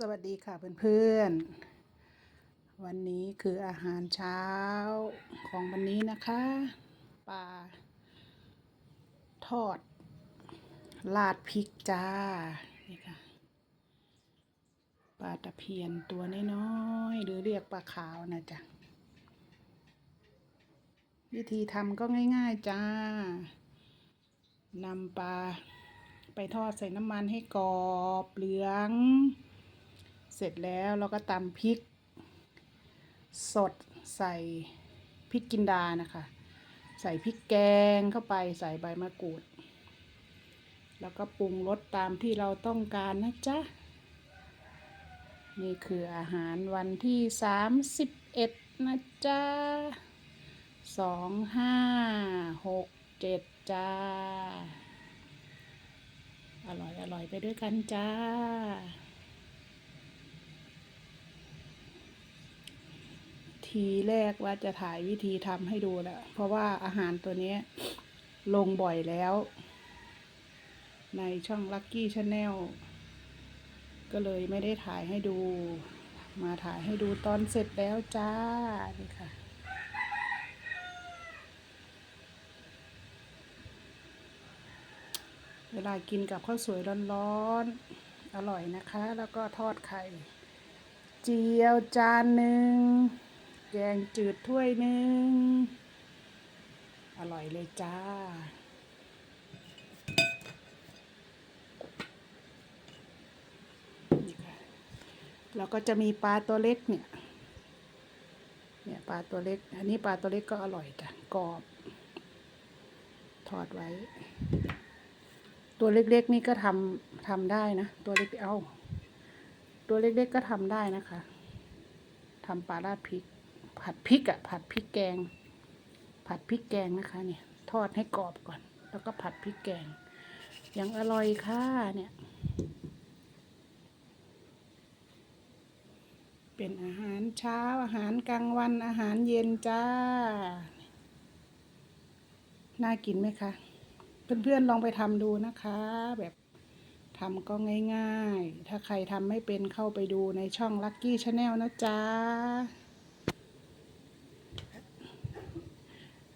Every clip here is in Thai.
สวัสดีค่ะเพื่อนๆ วันนี้คืออาหารเช้าของวันนี้นะคะปลาทอดราดพริกจ้านี่ค่ะปลาตะเพียนตัวน้อยๆหรือเรียกปลาขาวนะจ๊ะวิธีทำก็ง่ายๆจ้านำปลาไปทอดใส่น้ำมันให้กรอบเหลือง เสร็จแล้วเราก็ตำพริก สดใส่พริกกินดานะคะ ใส่พริกแกงเข้าไปใส่ใบมะกรูด แล้วก็ปรุงรสตามที่เราต้องการนะจ๊ะ นี่คืออาหารวันที่สามสิบเอ็ดนะจ๊ะสองห้าหกเจ็ดจ้า อร่อยอร่อยไปด้วยกันจ้า ทีแรกว่าจะถ่ายวิธีทำให้ดูแหละเพราะว่าอาหารตัวนี้ลงบ่อยแล้ว ในช่อง Lucky Channel ก็เลยไม่ได้ถ่ายให้ดู มาถ่ายให้ดูตอนเสร็จแล้วจ้านี่ค่ะเวลากินกับข้าวสวยร้อนๆ อร่อยนะคะ แล้วก็ทอดไข่ เจียวจานหนึ่ง กงจืดถ้วยหนึ่ง อร่อยเลยจ้านี่ค่ะแล้วก็จะมีปลาตัวเล็กเนี่ย เนี่ยปลาตัวเล็ก อันนี้ปลาตัวเล็กก็อร่อยจ้ะกรอบ ทอดไว้ ตัวเล็กๆนี่ก็ทำทำได้นะ ตัวเล็กเอา ตัวเล็กๆก็ทำได้นะคะทำปลาราดพริก ผัดพริกอะ่ะ ผัดพริกแกง ผัดพริกแกงนะคะเนี่ย ทอดให้กรอบก่อน แล้วก็ผัดพริกแกงยังอร่อยค่ะเนี่ย เป็นอาหารเช้าอาหารกลางวันอาหารเย็นจ้า น่ากินไหมคะ เพื่อนๆลองไปทำดูนะคะ แบบทำก็ง่ายๆ ถ้าใครทำไม่เป็นเข้าไปดูในช่อง Lucky Channel นะจ๊ะ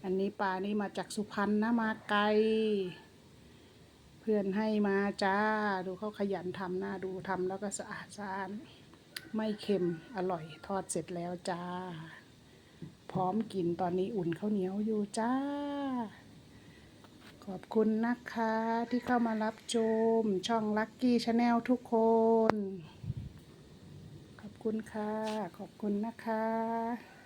อันนี้ปลานี่มาจากสุพรรณนะมาไกล เพื่อนให้มาจ้า ดูเขาขยันทำหน้าดูทำแล้วก็สะอาดสะอาดไม่เค็มอร่อยทอดเสร็จแล้วจ้า พร้อมกินตอนนี้อุ่นข้าวเหนียวอยู่จ้า ขอบคุณนะคะที่เข้ามารับชมช่อง Lucky Channel ทุกคน ขอบคุณค่ะ ขอบคุณนะคะ